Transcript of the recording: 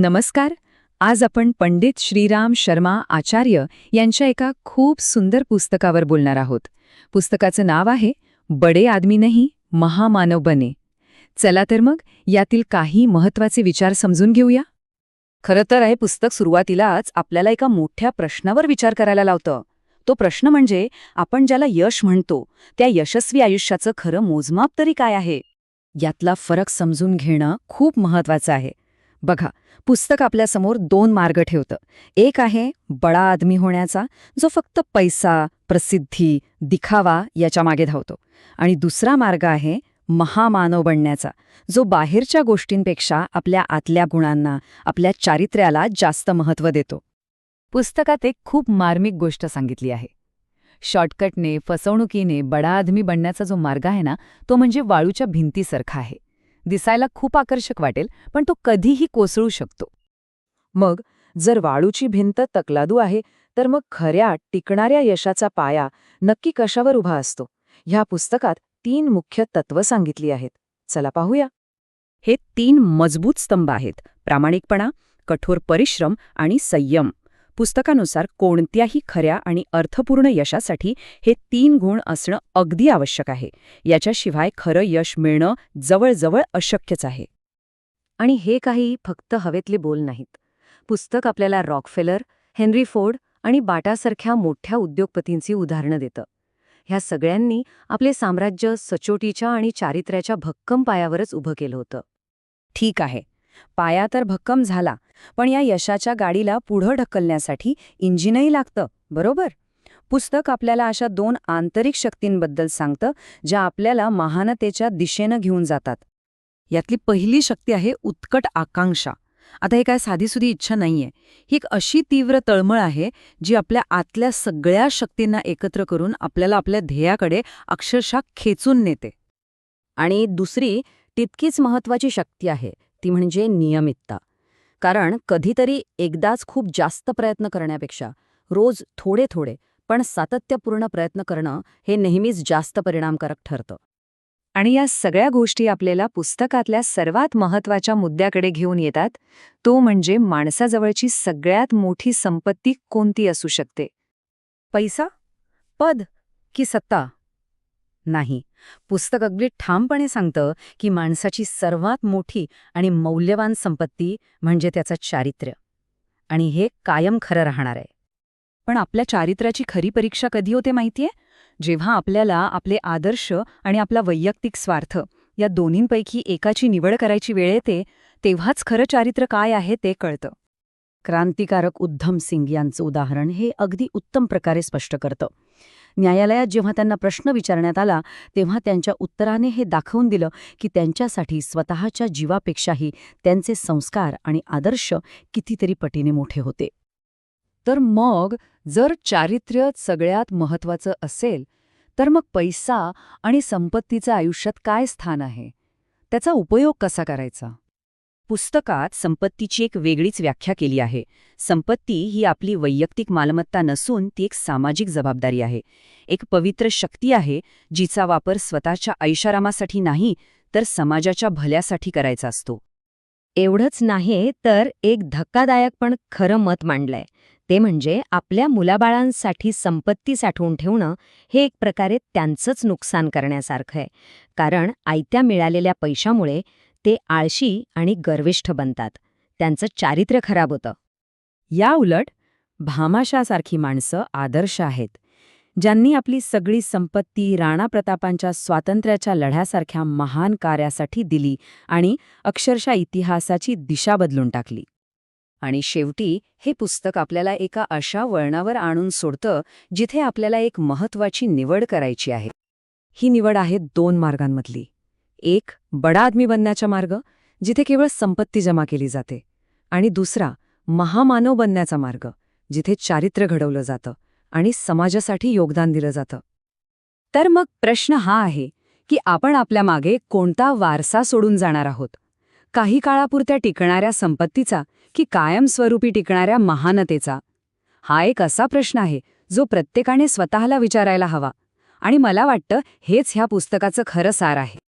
नमस्कार. आज आपण पंडित श्रीराम शर्मा आचार्य यांच्या एका खूप सुंदर पुस्तकावर बोलणार आहोत. पुस्तकाचं नाव आहे बडे आदमी नाही महामानव बने. चला तर मग यातील काही महत्त्वाचे विचार समजून घेऊया. खरं तर हे पुस्तक सुरुवातीलाच आपल्याला एका मोठ्या प्रश्नावर विचार करायला लावतं. तो प्रश्न म्हणजे आपण ज्याला यश म्हणतो त्या यशस्वी आयुष्याचं खरं मोजमाप तरी काय आहे? यातला फरक समजून घेणं खूप महत्वाचं आहे. बघा पुस्तक आपल्यासमोर दोन मार्ग ठेवतं. एक आहे बडा आदमी होण्याचा जो फक्त पैसा प्रसिद्धी दिखावा याच्या मागे धावतो. आणि दुसरा मार्ग आहे महामानव बनण्याचा जो बाहेरच्या गोष्टींपेक्षा आपल्या आतल्या गुणांना आपल्या चारित्र्याला जास्त महत्त्व देतो. पुस्तकात एक खूप मार्मिक गोष्ट सांगितली आहे. शॉर्टकटने फसवणुकीने बडा आदमी बनण्याचा जो मार्ग आहे ना तो म्हणजे वाळूच्या भिंतीसारखा आहे. दिसायला खूप आकर्षक वाटेल पण तो कधीही कोसळू शकतो. मग जर वाळूची भिंत तकलादू आहे तर मग खऱ्या टिकणाऱ्या यशाचा पाया नक्की कशावर उभा असतो? ह्या पुस्तकात तीन मुख्य तत्व सांगितली आहेत. चला पाहूया. हे तीन मजबूत स्तंभ आहेत. प्रामाणिकपणा कठोर परिश्रम आणि संयम. पुस्तकानुसार कोणत्याही खऱ्या आणि अर्थपूर्ण यशासाठी हे तीन गुण असणं अगदी आवश्यक आहे. याच्याशिवाय खरं यश मिळणं जवळजवळ अशक्यच आहे. आणि हे काही फक्त हवेतले बोल नाहीत. पुस्तक आपल्याला रॉकफेलर हेनरी फोर्ड आणि बाटासारख्या मोठ्या उद्योगपतींची उदाहरणं देतं. ह्या सगळ्यांनी आपले साम्राज्य सचोटीच्या आणि चारित्र्याच्या भक्कम पायावरच उभं केलं होतं. ठीक आहे. पाया तर भक्कम झाला पण या यशाच्या गाडीला पुढं ढकलण्यासाठी इंजिनही लागतं बरोबर? पुस्तक आपल्याला अशा दोन आंतरिक शक्तींबद्दल सांगतं ज्या आपल्याला महानतेच्या दिशेनं घेऊन जातात. यातली पहिली शक्ती आहे उत्कट आकांक्षा. आता हे काय साधीसुधी इच्छा नाहीये. ही एक अशी तीव्र तळमळ आहे जी आपल्या आतल्या सगळ्या शक्तींना एकत्र करून आपल्याला आपल्या ध्येयाकडे अक्षरशः खेचून नेते. आणि दुसरी तितकीच महत्वाची शक्ती आहे ती म्हणजे नियमितता. कारण कधीतरी एकदाच खूप जास्त प्रयत्न करण्यापेक्षा रोज थोडे थोडे पण सातत्यपूर्ण प्रयत्न करणं हे नेहमीच जास्त परिणामकारक ठरतं. आणि या सगळ्या गोष्टी आपल्याला पुस्तकातल्या सर्वात महत्त्वाच्या मुद्द्याकडे घेऊन येतात तो म्हणजे माणसाजवळची सगळ्यात मोठी संपत्ती कोणती असू शकते? पैसा? पद? की सत्ता? नाही. पुस्तक अगदी ठामपणे सांगतं की माणसाची सर्वात मोठी आणि मौल्यवान संपत्ती म्हणजे त्याचं चारित्र्य. आणि हे कायम खरं राहणार आहे. पण आपल्या चारित्र्याची खरी परीक्षा कधी होते माहितीये? जेव्हा आपल्याला आपले आदर्श आणि आपला वैयक्तिक स्वार्थ या दोन्हींपैकी एकाची निवड करायची वेळ येते तेव्हाच खरं चारित्र्य काय आहे ते कळतं. क्रांतिकारक उद्धम सिंग यांचं उदाहरण हे अगदी उत्तम प्रकारे स्पष्ट करतं. न्यायालयात जेव्हा त्यांना प्रश्न विचारण्यात आला तेव्हा त्यांच्या उत्तराने हे दाखवून दिलं की त्यांच्यासाठी स्वतःच्या जीवापेक्षाही त्यांचे संस्कार आणि आदर्श कितीतरी पटीने मोठे होते. तर मग जर चारित्र्य सगळ्यात महत्वाचं असेल तर मग पैसा आणि संपत्तीचं आयुष्यात काय स्थान आहे? त्याचा उपयोग कसा करायचा? पुस्तकात संपत्तीची एक वेगळीच व्याख्या केली आहे. संपत्ती ही आपली वैयक्तिक मालमत्ता नसून ती एक सामाजिक जबाबदारी आहे. एक पवित्र शक्ती आहे जिचा वापर स्वतःच्या ऐशारामासाठी नाही तर समाजाच्या भल्यासाठी करायचा असतो. एवढंच नाही तर एक धक्कादायक पण खरं मत मांडलंय. ते म्हणजे आपल्या मुलाबाळांसाठी संपत्ती साठवून ठेवणं हे एक प्रकारे त्यांचंच नुकसान करण्यासारखं आहे. कारण आयत्या मिळालेल्या पैशामुळे ते आळशी आणि गर्विष्ठ बनतात. त्यांचं चारित्र्य खराब होतं. या उलट भामाशासारखी माणसं आदर्श आहेत. ज्यांनी आपली सगळी संपत्ती राणा प्रतापांच्या स्वातंत्र्याच्या लढ्यासारख्या महान कार्यासाठी दिली आणि अक्षरशः इतिहासाची दिशा बदलून टाकली. आणि शेवटी हे पुस्तक आपल्याला एका अशा वळणावर आणून सोडतं जिथे आपल्याला एक महत्वाची निवड करायची आहे. ही निवड आहे दोन मार्गांमधली. एक बडा आदमी बनण्याचा मार्ग जिथे केवळ संपत्ती जमा केली जाते आणि दुसरा महामानव बनण्याचा मार्ग जिथे चारित्र्य घडवलं जातं आणि समाजासाठी योगदान दिलं जातं. तर मग प्रश्न हा आहे की आपण आपल्या मागे कोणता वारसा सोडून जाणार आहोत? काही काळापुरत्या टिकणाऱ्या संपत्तीचा की कायमस्वरूपी टिकणाऱ्या महानतेचा? हा एक असा प्रश्न आहे जो प्रत्येकाने स्वतःला विचारायला हवा आणि मला वाटतं हेच ह्या पुस्तकाचं खरं सार आहे.